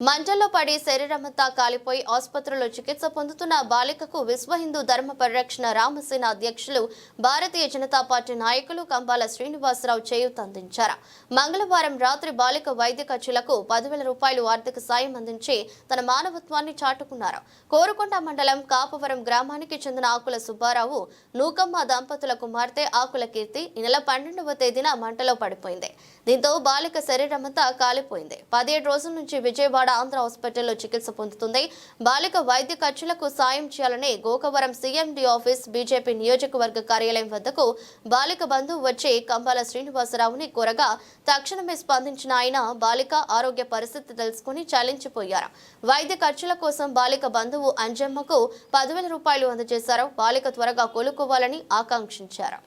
మంటల్లో పడి శరీరమంతా కాలిపోయి ఆసుపత్రిలో చికిత్స పొందుతున్న బాలికకు విశ్వ హిందూ ధర్మ పరిరక్షణ రామసేన అధ్యక్షులు భారతీయ జనతా పార్టీ నాయకులు కంబాల శ్రీనివాసరావు చేయూత అందించారు. మంగళవారం రాత్రి బాలిక వైద్య ఖర్చులకు పదివేల రూపాయలు ఆర్థిక సాయం అందించి తన మానవత్వాన్ని చాటుకున్నారు. కోరుకొండ మండలం కాపవరం గ్రామానికి చెందిన ఆకుల సుబ్బారావు నూకమ్మ దంపతుల కుమార్తె ఆకుల కీర్తి ఈ నెల పన్నెండవ తేదీన మంటలో పడిపోయింది. దీంతో బాలిక శరీరమంతా కాలిపోయింది. పదిహేడు రోజుల నుంచి విజయవాడ ఆంధ్ర హాస్పిటల్లో చికిత్స పొందుతుంది. బాలిక వైద్య ఖర్చులకు సాయం చేయాలని గోకవరం సీఎండీ ఆఫీస్ బీజేపీ నియోజకవర్గ కార్యాలయం వద్దకు బాలిక బంధువు వచ్చి కంబాల శ్రీనివాసరావుని కోరగా తక్షణమే స్పందించిన ఆయన బాలిక ఆరోగ్య పరిస్థితి తెలుసుకుని చలించిపోయారు. వైద్య ఖర్చుల కోసం బాలిక బంధువు అంజమ్మకు పదివేల రూపాయలు అందజేశారు. బాలిక త్వరగా కోలుకోవాలని ఆకాంక్షించారు.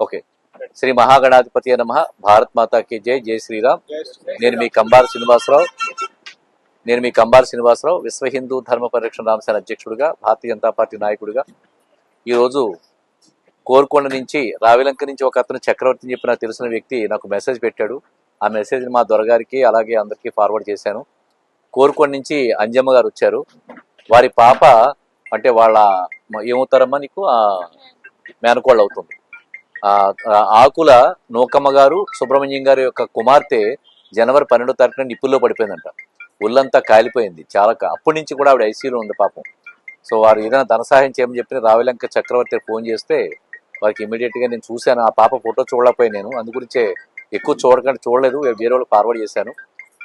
ఓకే. శ్రీ మహాగణాధిపతి నమ భారత్ మాతాకి జై. జై శ్రీరామ్. నేను మీ కంబార్ శ్రీనివాసరావు. నేను మీ కంబాల శ్రీనివాసరావు విశ్వ హిందూ ధర్మ పరిరక్షణ రామసేన అధ్యక్షుడిగా భారతీయ జనతా పార్టీ నాయకుడిగా. ఈరోజు కోరుకొండ నుంచి రావిలంక నుంచి ఒక అతను చక్రవర్తి చెప్పి నాకు తెలిసిన వ్యక్తి నాకు మెసేజ్ పెట్టాడు. ఆ మెసేజ్ని మా దొరగారికి అలాగే అందరికీ ఫార్వర్డ్ చేశాను. కోరుకొండ నుంచి అంజమ్మ గారు వచ్చారు. వారి పాప అంటే వాళ్ళ ఏమవుతారమ్మా నీకు? మేనకోళ్ళు అవుతుంది. ఆకుల నూకమ్మ గారు సుబ్రహ్మణ్యం గారి యొక్క కుమార్తె జనవరి పన్నెండో తారీఖున నిప్పుల్లో పడిపోయిందంట. ఒళ్ళంతా కాలిపోయింది. చాలా అప్పటి నుంచి కూడా ఆవిడ ఐసీయూలో ఉంది పాపం. సో వారు ఏదైనా ధన సహాయం చేయమని చెప్పిన రావిలంక చక్రవర్తి ఫోన్ చేస్తే వారికి ఇమీడియట్గా నేను చూశాను. ఆ పాప ఫోటో చూడలేకపోయి నేను. అందుగురించే ఎక్కువ చూడకంటే చూడలేదు. వేరే వాళ్ళు ఫార్వర్డ్ చేశాను.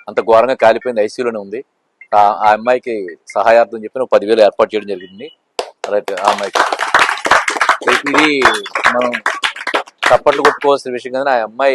అంత ఘోరంగా కాలిపోయింది. ఐసీయూలోనే ఉంది. ఆ అమ్మాయికి సహాయార్థం చెప్పి ఒక పదివేలు ఏర్పాటు చేయడం జరిగింది. రైట్ ఆ అమ్మాయికి. ఇది మనం చప్పట్లు కొట్టుకోవాల్సిన విషయం కదా. ఆ అమ్మాయి